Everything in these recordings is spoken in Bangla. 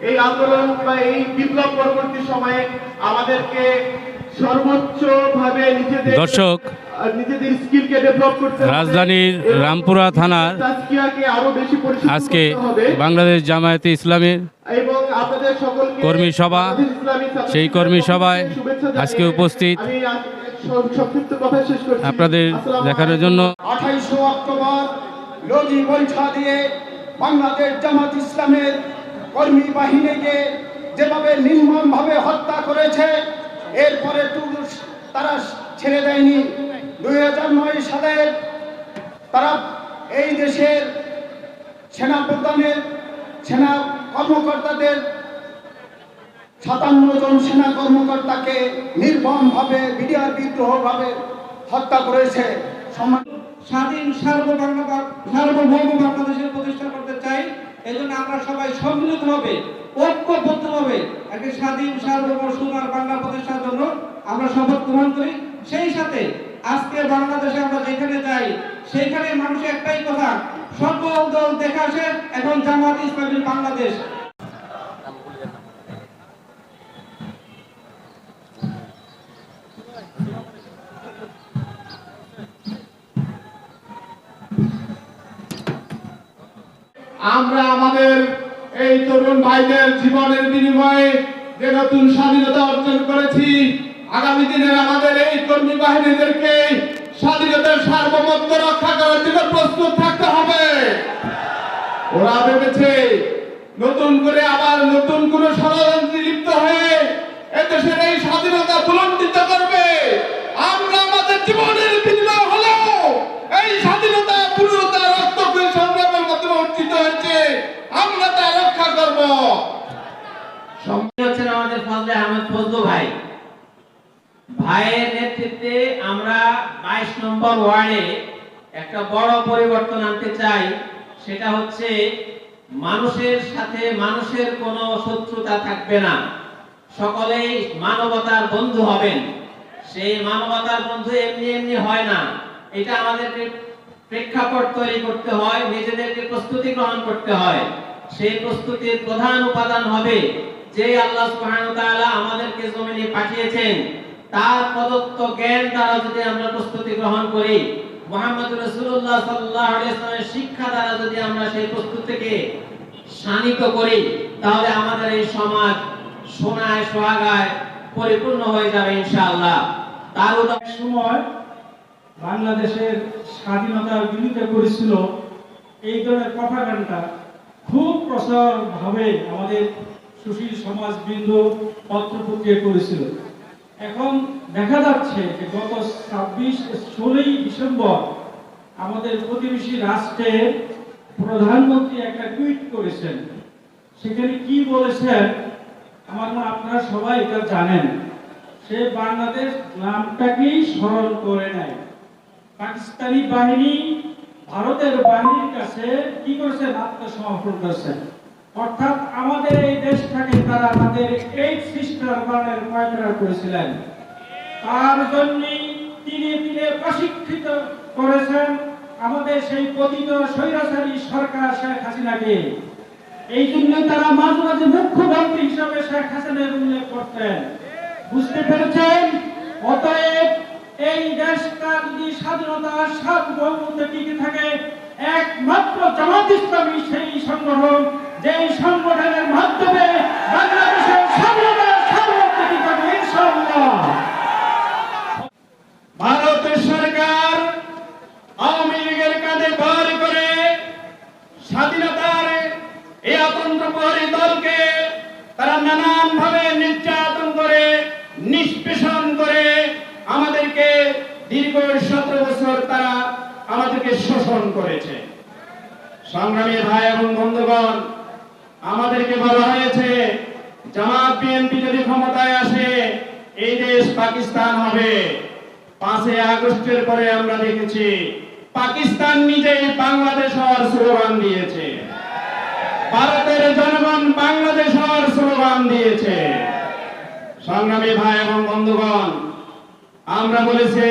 এই আন্দোলন বা এই বিপ্লব পরবর্তী সময়ে আমাদেরকে সর্বোচ্চ ভাবে নিজেদের দর্শক, রাজধানীর রামপুরা থানার তাজকিয়াকে আরও বেশি পরিশুদ্ধ আজকে বাংলাদেশ জামায়াতে ইসলামের এবং কর্মী সভা, সেই কর্মী সভায় আজকে উপস্থিত। আমি আজ সং- সংক্ষিপ্ত কথা শেষ করছি। আপনাদের দেখানোর জন্য আঠাইশো অক্টোবর দিয়ে বাংলাদেশ জামাত ইসলামের কর্মী বাহিনীকে যেভাবে নির্মমভাবে হত্যা করেছে, এরপরে তারা ছেড়ে দেয়নি। দুই হাজার নয় সালের তারা এই দেশের সেনা প্রধানের সেনা কর্মকর্তাদের সাতান্ন জন সেনা কর্মকর্তাকে নির্মমভাবে, বিডিআর বিদ্রোহভাবে হত্যা করেছে। স্বাধীন সার্বভৌম বাংলাদেশের প্রতিষ্ঠা করতে চাই। এই জন্য আমরা সবাই সম্মিলিত হবে ঐক্যবদ্ধ হবে একটি স্বাধীন, সার্বভৌম সুমার বাংলা প্রতিষ্ঠার জন্য আমরা শপথ গ্রহণ করি। সেই সাথে আজকে বাংলাদেশে আমরা যেখানে যাই সেখানে মানুষের একটাই কথা, সকল দল দেখা আসে এখন জামাত ইসলামী বাংলাদেশ। আমরা আমাদের এই তরুণ ভাইদের জীবনের বিনিময়ে যে নতুন স্বাধীনতা অর্জন করেছি, আগামী দিনের আমাদের এই কর্মী বাহিনীদেরকে স্বাধীনতার সার্বভৌমত্ব রক্ষা করার জন্য প্রস্তুত থাকতে হবে। ওরা ভেবেছে নতুন করে আবার নতুন কোন ষড়যন্ত্রে লিপ্ত হয়ে এদেশের এই স্বাধীনতা বুলন্ডিত করবে আমরা আমাদের জীবনের বিনিময় হলো এই স্বাধীনতা পূর্ণতা রক্ত করে সংগ্রামের মাধ্যমে অর্জিত হয়েছে আমরা তা রক্ষা করব উনি হচ্ছেন আমাদের ফজলে আহমেদ ফজলু ভাই। ভাইয়ের নেতৃত্বে আমরা বাইশ নম্বর ওয়ার্ডে একটা বড় পরিবর্তন আনতে চাই, সেটা হচ্ছে মানুষের সাথে মানুষের কোনো শত্রুতা থাকবে না। সকলেই মানবতার বন্ধু হবেন। সেই মানবতার বন্ধু এমনি এমনি হয় না। এটা আমাদেরকে প্রেক্ষাপট তৈরি করতে হয়, নিজেদেরকে প্রস্তুতি গ্রহণ করতে হয়। সেই প্রস্তুতির প্রধান উপাদান হবে যে আল্লাহ সুবহানাহু তাআলা আমাদেরকে জমিনে পাঠিয়েছেন, তার প্রদত্ত জ্ঞান দ্বারা যদি আমরা প্রস্তুতি গ্রহণ করি, মুহাম্মদ রাসূলুল্লাহ সাল্লাল্লাহু আলাইহি ওয়াসাল্লামের শিক্ষা দ্বারা যদি আমরা সেই প্রস্তুতিকে শানিত করি, তাহলে আমাদের এই সমাজ সোনায় সোহাগায় পরিপূর্ণ হয়ে যাবে ইনশাআল্লাহ। তার সময় বাংলাদেশের স্বাধীনতার বিরুদ্ধে করেছিল এই ধরনের প্রপাগান্ডা। খুব প্রসারভাবে আমাদের সুশীল সমাজবৃন্দ পত্রপত্রিকা করেছিল। এখন দেখা যাচ্ছে যে গত ছাব্বিশ ষোলোই ডিসেম্বর আমাদের প্রতিবেশী রাষ্ট্রের প্রধানমন্ত্রী একটা টুইট করেছেন। সেখানে কি বলেছেন? আমার মনে আপনারা সবাই এটা জানেন। সে বাংলাদেশ নামটাকেই স্মরণ করে নেয় পাকিস্তানি বাহিনী ভারতের বাহিনীর কাছে কি করেছেন? আত্মসমর্পণ করেছেন। অর্থাৎ আমাদের এই দেশটাকে তারা তাদের এইট সিস্টার বানের পায়তারা করেছিলেন। তার জন্যই তিনি তিনি প্রশিক্ষিত করেছেন আমাদের সেই পতিত স্বৈরাচারী সরকার শেখ হাসিনাকে। এই জন্য তারা মাঝে মাঝে মুখ্যমন্ত্রী হিসাবে শেখ হাসিনার উল্লেখ করতেন। বুঝতে পেরেছেন? অতএব এই দেশটা যদি স্বাধীনতা সার্বভৌমত্ব টিকে থাকে, একমাত্র জামাত ইসলামী সেই সংগঠন যেই সংগঠনের মাধ্যমে বাংলাদেশের স্বাধীনতা টিকে থাকবে ইনশাআল্লাহ। ভারতের সরকার আওয়ামী লীগের কাঁধে ভার করে স্বাধীনতার এই আতঙ্ককারী দলকে তারা নানান ভাবে নির্যাতন করে, নিষ্পেষণ করে আমাদেরকে দীর্ঘ সতেরো বছর তারা আমাদেরকে শোষণ করেছে। সংগ্রামী ভাই এবং বন্ধুগণ আমাদেরকে বলা হয়েছে, জামাত বিএনপি যদি ক্ষমতায় আসে, এই দেশ পাকিস্তান হবে। পাঁচই আগস্টের পরে আমরা দেখেছি, পাকিস্তান নিজেই বাংলাদেশ হওয়ার স্লোগান দিয়েছে। ভারতের জনগণ বাংলাদেশ হওয়ার স্লোগান দিয়েছে। সংগ্রামী ভাই এবং বন্ধুগণ, আমরা বলেছি,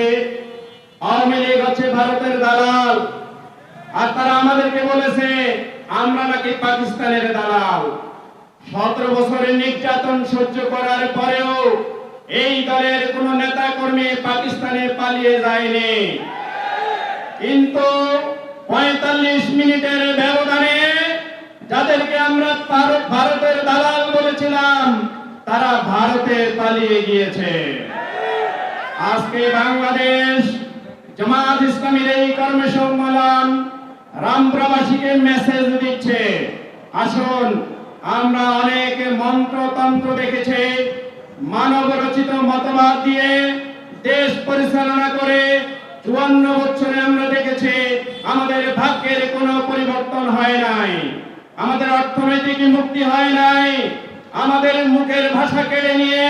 আওয়ামী লীগ হচ্ছে ভারতের দালাল। আর তারা আমাদেরকে বলেছে আমরা নাকি পাকিস্তানের দালাল। সতেরো বছরের নির্যাতন সহ্য করার পরেও এই দলের কোন নেতা কর্মী পাকিস্তানে পালিয়ে যায়নি। কিন্তু পঁয়তাল্লিশ মিনিটের ব্যবধানে যাদেরকে আমরা ভারতের দালাল বলেছিলাম, তারা ভারতে পালিয়ে গিয়েছে। আজকে বাংলাদেশ জামাত ইসলামীর এই কর্মী সম্মেলন রামপ্রবাসীকে মেসেজ দিচ্ছে। আসুন, আমরা অনেক মন্ত্রতন্ত্র দেখেছি মানব রচিত মতবাদ দিয়ে দেশ পরিচালনা করে চুয়ান্ন বছরে আমরা দেখেছি, আমাদের ভাগ্যের কোনো পরিবর্তন হয় নাই। আমাদের অর্থনৈতিক মুক্তি হয় নাই। আমাদের মুখের ভাষা কেড়ে নিয়ে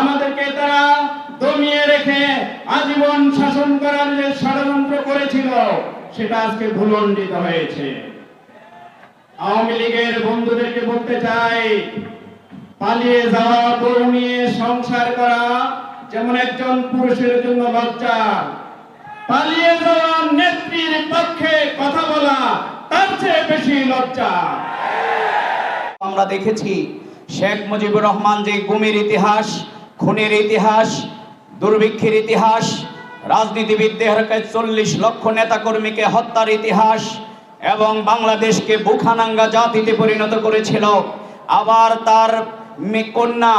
আমাদেরকে তারা দমিয়ে রেখে আজীবন শাসন করার যে ষড়যন্ত্র করেছিল সেটা আজকে ভুলণ্ডিত হয়েছে। আওয়ামী লীগের বন্ধুদেরকে বলতে চাই, পালিয়ে যাওয়া, বউ নিয়ে সংসার করা যেমন একজন পুরুষের জন্য লজ্জা, পালিয়ে যাওয়া নেত্রীর পক্ষে কথা বলা তার চেয়ে বেশি লজ্জা। আমরা দেখেছি শেখ মুজিবুর রহমান যে গুমের ইতিহাস, খুনের ইতিহাস, দুর্ভিক্ষের ইতিহাস রাজনীতিবিদদের চল্লিশ লক্ষ নেতাকর্মীকে হত্যার ইতিহাস এবং বাংলাদেশকে বুখানাঙ্গা জাতিতে পরিণত করেছিল। আবার তার কন্যা,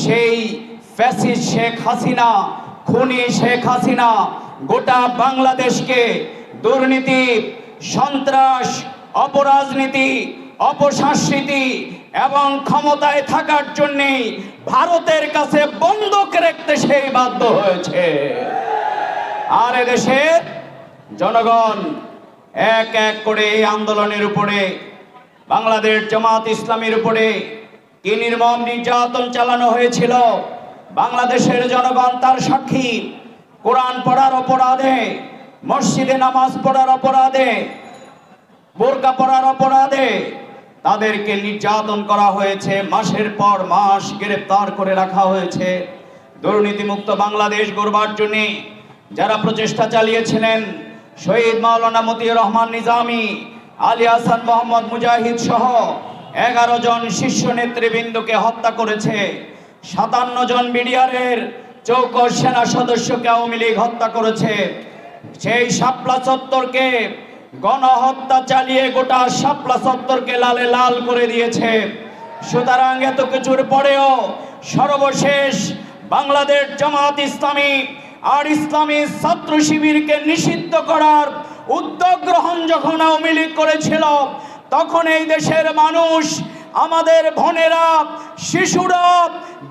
সেই ফ্যাসিস্ট শেখ হাসিনা, খুনি শেখ হাসিনা, গোটা বাংলাদেশকে দুর্নীতি, সন্ত্রাস, অপরাজনীতি অপসংস্কৃতি এবং ক্ষমতায় থাকার জন্যেই ভারতের কাছে বন্ধক রাখতে সেই বাধ্য হয়েছে। আর এদেশের জনগণ এক এক করে এই আন্দোলনের উপরে, বাংলাদেশ জামাত ইসলামের উপরে কি নির্মম নির্যাতন চালানো হয়েছিল, বাংলাদেশের জনগণ তার সাক্ষী। কোরআন পড়ার অপরাধে, মসজিদে নামাজ পড়ার অপরাধে, বোরকা পড়ার অপরাধে তাদেরকে নির্যাতন করা হয়েছে, মাসের পর মাস গ্রেপ্তার করে রাখা হয়েছে। দুর্নীতিমুক্ত বাংলাদেশ গড়বার জন্য যারা প্রচেষ্টা চালিয়েছিলেন, শহীদ মাওলানা মতিউর রহমান নিজামী, আলী হাসান মোহাম্মদ মুজাহিদ সহ এগারো জন শীর্ষ নেতৃবৃন্দকে হত্যা করেছে। সাতান্ন জন বিডিআরের চৌকস সেনা সদস্যকে আওয়ামী লীগ হত্যা করেছে। সেই শাপলা চত্বরকে গণহত্যা চালিয়ে গোটা শাপলা চত্বরকে লালে লাল করে দিয়েছে। সুতরাং এত কিছুর পরেও সর্বশেষ বাংলাদেশ জামাত ইসলামী আর ইসলামী ছাত্র শিবিরকে নিষিদ্ধ করার উদ্যোগ গ্রহণ যখন আওয়ামী লীগ করেছিল, তখন এই দেশের মানুষ, আমাদের বোনেরা, শিশুরা,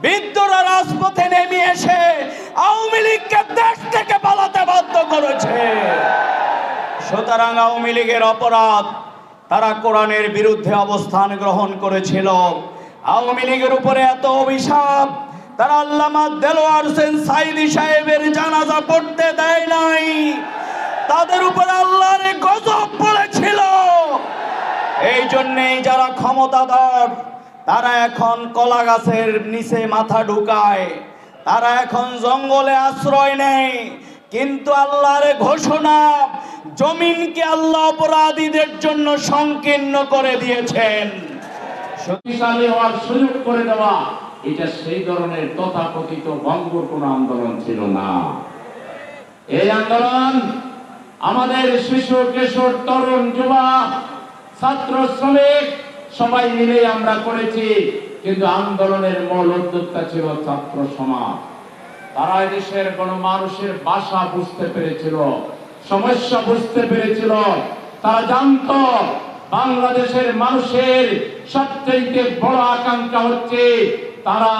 বৃদ্ধরা রাজপথে নেমে এসে আওয়ামী লীগকে দেশ থেকে পালাতে বাধ্য করেছে। সুতরাং আওয়ামী লীগের অপরাধ তারা কোরআনের বিরুদ্ধে অবস্থান গ্রহণ করেছিল। আওয়ামী লীগের উপরে এত অভিশাপ তারা আল্লামা দেলোয়ার হোসেন সাইদি সাহেবের জানাজা পড়তে দেয় নাই। তাদের উপরে আল্লাহর গজব পড়েছিল। এই জন্যেই যারা ক্ষমতাধর, তারা এখন কলা গাছের নিচে মাথা ঢুকায়। তারা এখন জঙ্গলে আশ্রয় নেয়। কিন্তু আল্লাহর ঘোষণা জমিনকে আল্লাহ অপরাধীদের জন্য সংকীর্ণ করে দিয়েছেন। শক্তিশালী হওয়ার সুযোগ করে দেওয়া। এটা সেই ধরনের তথাকথিত বঙ্গর কোন আন্দোলন ছিল না। এই আন্দোলন আমাদের শিশু, কিশোর, তরুণ, যুবা, ছাত্র, শ্রমিক, সবাই মিলে আমরা করেছি, কিন্তু আন্দোলনের মূল উদ্যোক্তা ছিল ছাত্র সমাজ। তারা দেশের কোন মানুষের বাসা বুঝতে পেরেছিল, সমস্যা বুঝতে পেরেছিল। তারা জানত, বাংলাদেশের মানুষের সবচেয়ে বড় আকাঙ্ক্ষা হচ্ছে তারা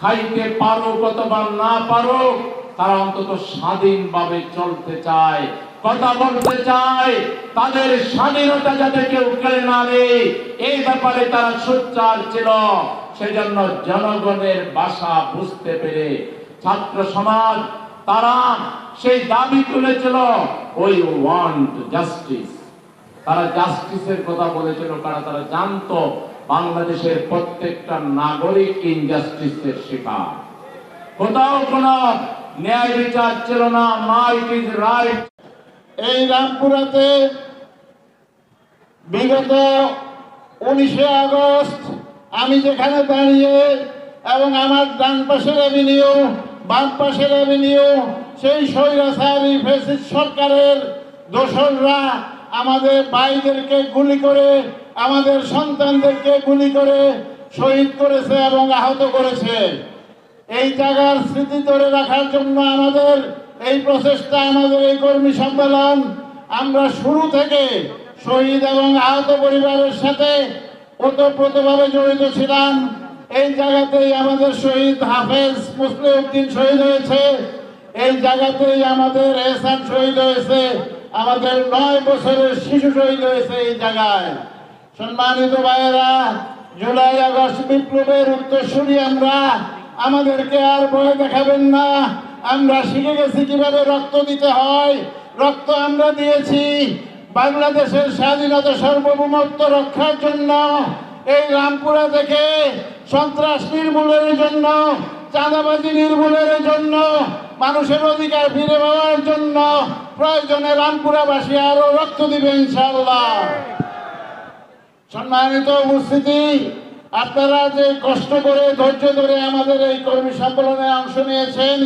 খাইতে পারুক অথবা না পারুক, তারা অন্তত স্বাধীনভাবে চলতে চায়। কথা বলতে চায়, তাদের স্বাধীনতা যাতে কেউ কেড়ে না এই ব্যাপারে তারা সোচ্চার ছিল। সেজন্য জনগণের বাসা বুঝতে পেরে ছাত্র সমাজ, তারা সেই দাবি তুলেছিল ওই ওয়ান্ট জাস্টিস তারা জাস্টিসের কথা বলেছিল, কারণ তারা জানতো বাংলাদেশের প্রত্যেকটা নাগরিক ইনজাস্টিসের শিকার। কোথাও কোনো ন্যায় বিচার ছিল না মাইট ইজ রাইট এই রামপুরাতে বিগত উনিশে আগস্ট আমি যেখানে দাঁড়িয়ে এবং আমার ডান পাশের অ্যাভিনিউ বাম পাশের অ্যাভিনিউ সেই স্বৈরাচারী ফেসিস সরকারের দোসররা আমাদের ভাইদেরকে গুলি করে আমাদের সন্তানদেরকে গুলি করে শহীদ করেছে এবং আহত করেছে। এই জায়গার স্মৃতি ধরে রাখার জন্য আমাদের এই প্রচেষ্টা, আমাদের এই কর্মী সম্মেলন আমরা শুরু থেকে শহীদ এবং আহত পরিবারের সাথে ওতপ্রোতভাবে জড়িত ছিলাম। এই জায়গাতেই আমাদের শহীদ হাফেজ মুসলিম উদ্দিন শহীদ হয়েছে। এই জায়গাতেই আমাদের এহসান শহীদ হয়েছে। আমাদের নয় বছরের শিশু শহীদ হয়েছে এই জায়গায়। সম্মানিত ভাইয়েরা, জুলাই আগস্ট বিপ্লবের উত্তরসূরি আমরা, আমাদেরকে আর ভয় দেখাবেন না। আমরা শিখে গেছি কীভাবে রক্ত দিতে হয়। রক্ত আমরা দিয়েছি বাংলাদেশের স্বাধীনতা সার্বভৌমত্ব রক্ষার জন্য, এই রামপুরা থেকে সন্ত্রাস নির্মূলের জন্য, চাঁদাবাজি নির্মূলের জন্য, মানুষের অধিকার ফিরে পাওয়ার জন্য প্রয়োজনে রামপুরাবাসী আরও রক্ত দিবে ইনশাআল্লাহ। সম্মানিত উপস্থিতি আপনারা যে কষ্ট করে ধৈর্য ধরে আমাদের এই কর্মী সম্মেলনে অংশ নিয়েছেন